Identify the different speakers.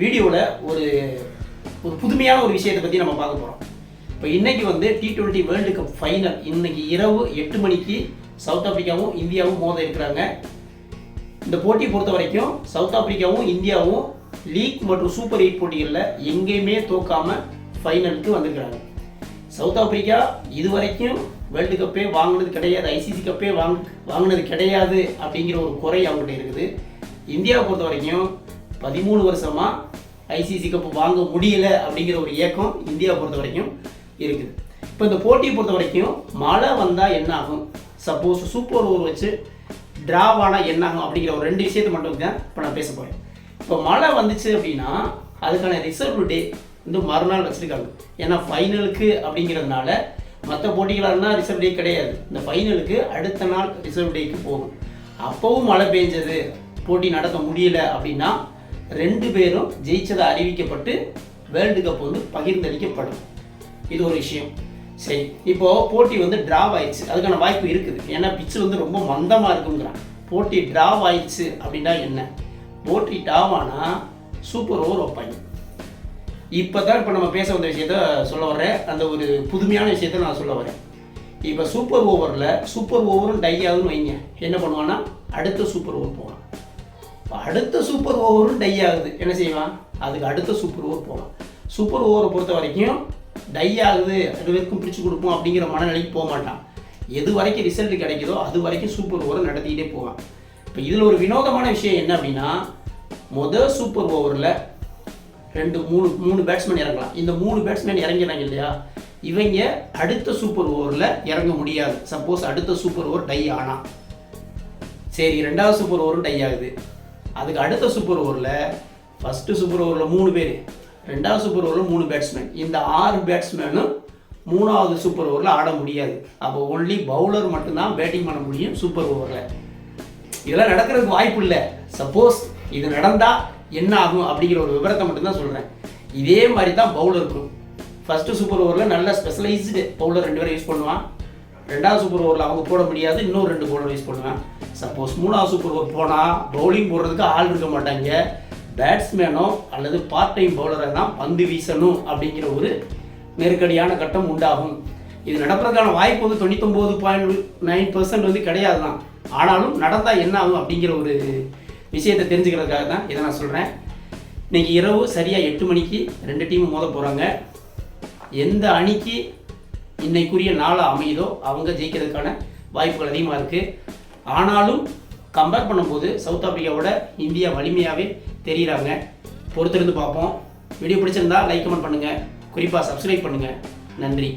Speaker 1: வீடியோவில் ஒரு ஒரு புதுமையான ஒரு விஷயத்தை பற்றி நம்ம பார்க்க போகிறோம் இப்போ இன்றைக்கி வந்து T twenty world cup final இன்னைக்கு இரவு எட்டு மணிக்கு சவுத் ஆப்பிரிக்காவும் இந்தியாவும் மோத இருக்கிறாங்க. இந்த போட்டியை பொறுத்த வரைக்கும் சவுத் ஆப்பிரிக்காவும் இந்தியாவும் லீக் மற்றும் சூப்பர் எயிட் போட்டிகளில் எங்கேயுமே தோக்காமல் ஃபைனலுக்கு வந்திருக்கிறாங்க. சவுத் ஆப்பிரிக்கா இது வரைக்கும் வேர்ல்டு கப்பே வாங்கினது கிடையாது. ஐசிசி கப்பே வாங் வாங்கினது கிடையாது அப்படிங்கிற ஒரு குறை அவங்ககிட்ட இருக்குது. இந்தியாவை பொறுத்த வரைக்கும் பதிமூணு வருஷமாக ஐசிசி கப் வாங்க முடியல அப்படிங்கிற ஒரு இயக்கம் இந்தியாவை பொறுத்த வரைக்கும் இருக்குது. இப்போ இந்த போட்டியை பொறுத்த வரைக்கும் மழை வந்தால் என்ன ஆகும்? சப்போஸ் சூப்பர் ஓவர் வச்சு டிராவ் ஆனால் என்ன ஆகும் அப்படிங்கிற ஒரு ரெண்டு விஷயத்தை மட்டும் தான் இப்போ நான் பேச போகிறேன் இப்போ மழை வந்துச்சு அப்படின்னா அதுக்கான ரிசர்வ் டே வந்து மறுநாள் வச்சுருக்காங்க. ஏன்னா ஃபைனலுக்கு அப்படிங்கிறதுனால மற்ற போட்டிகளாக இருந்தால் ரிசர்வ் டே கிடையாது. இந்த ஃபைனலுக்கு அடுத்த நாள் ரிசர்வ் டேக்கு போகும். அப்போவும் மழை பெஞ்சது. போட்டி நடத்த முடியல அப்படின்னா ரெண்டு பேரும் ஜெயிச்சதை அறிவிக்கப்பட்டு வேர்ல்டு கப் வந்து பகிர்ந்தளிக்கப்படும். இது ஒரு விஷயம். சரி இப்போ போட்டி வந்து டிராவ் ஆயிடுச்சு. அதுக்கான வாய்ப்பு இருக்குது. ஏன்னா பிச்சு வந்து ரொம்ப மந்தமாக இருக்குங்கிறான். போட்டி டிராவ் ஆயிடுச்சு அப்படின்னா என்ன? போட்டி டிராவ் ஆனால் சூப்பர் ஓவர் வைப்பாங்க இப்போ தான் இப்போ நம்ம பேச வந்த விஷயத்த சொல்ல வரேன் அந்த ஒரு புதுமையான விஷயத்த நான் சொல்ல வரேன் இப்போ சூப்பர் ஓவரில் சூப்பர் ஓவரும் டை ஆகுதுன்னு வைங்க. என்ன பண்ணுவான்னா அடுத்த சூப்பர் ஓவர் போவான். அடுத்த சூப்பர் ஓவரும் டை ஆகுது. என்ன செய்வான்? அதுக்கு அடுத்த சூப்பர் ஓவர் போவான். சூப்பர் ஓவரை பொறுத்த வரைக்கும் டை ஆகுது. ரெண்டு பேருக்கும் பிடிச்சு கொடுப்போம் அப்படிங்கிற மனநிலைக்கு போக மாட்டான். எது வரைக்கும் ரிசல்ட் கிடைக்குதோ அது வரைக்கும் சூப்பர் ஓவரை நடத்திக்கிட்டே போவான். இப்போ இதில் ஒரு வினோதமான விஷயம் என்ன அப்படின்னா முதல் சூப்பர் ஓவரில் ரெண்டு மூணு மூணு பேட்ஸ்மேன் இறங்கலாம். இந்த மூணு பேட்ஸ்மேன் இறங்கிறாங்க இல்லையா? இவங்க அடுத்த சூப்பர் ஓவரில் இறங்க முடியாது. சப்போஸ் அடுத்த சூப்பர் ஓவர் டை ஆனால் சரி ரெண்டாவது சூப்பர் ஓவரும் டை ஆகுது. அதுக்கு அடுத்த சூப்பர் ஓவரில் ஃபஸ்ட்டு சூப்பர் ஓவரில் மூணு பேர். ரெண்டாவது சூப்பர் ஓவரில் மூணு பேட்ஸ்மேன் இந்த ஆறு பேட்ஸ்மேனும் மூணாவது சூப்பர் ஓவரில் ஆட முடியாது. அப்போ ஒன்லி பவுலர் மட்டும்தான் பேட்டிங் பண்ண முடியும் சூப்பர் ஓவரில் இதெல்லாம் நடக்கிறதுக்கு வாய்ப்பு இல்லை. சப்போஸ் இது நடந்தால் என்ன ஆகும் அப்படிங்கிற ஒரு விவரத்தை மட்டும்தான் சொல்கிறேன் இதே மாதிரி தான் பவுலருக்கும் ஃபஸ்ட்டு சூப்பர் ஓவரில் நல்ல ஸ்பெஷலைஸ்டு பவுலர் ரெண்டு பேரும் யூஸ் பண்ணுவான். ரெண்டாவது சூப்பர் ஓவரில் அவங்க போட முடியாது இன்னும் ரெண்டு பவுலர் யூஸ் பண்ணுவேன். சப்போஸ் மூணாவது சூப்பர் ஓவர் போனால் பவுலிங் போடுறதுக்கு ஆள் இருக்க மாட்டாங்க. பேட்ஸ்மேனோ அல்லது பார்ட் டைம் பவுலரை தான் பந்து வீசணும் அப்படிங்கிற ஒரு நெருக்கடியான கட்டம் உண்டாகும். இது நடப்பதற்கான வாய்ப்பு வந்து தொண்ணூத்தொம்பது பாயிண்ட் நைன் பர்சன்ட் வந்து கிடையாது தான் ஆனாலும் நடந்தால் என்ன ஆகும் அப்படிங்கிற ஒரு விஷயத்தை தெரிஞ்சுக்கிறதுக்காக தான் இதை நான் சொல்கிறேன் இன்றைக்கி இரவு சரியாக எட்டு மணிக்கு ரெண்டு டீமும் மோத போகிறாங்க எந்த அணிக்கு இன்னைக்குரிய நாளாக அமையுதோ அவங்க ஜெயிக்கிறதுக்கான வாய்ப்புகள் அதிகமாக இருக்குது ஆனாலும் கம்பேர் பண்ணும்போது சவுத் ஆப்பிரிக்காவோட இந்தியா வலிமையாகவே தெரிகிறாங்க பொறுத்திருந்து பார்ப்போம். வீடியோ பிடிச்சிருந்தா லைக் கமெண்ட் பண்ணுங்கள் குறிப்பாக சப்ஸ்கிரைப் பண்ணுங்கள் நன்றி.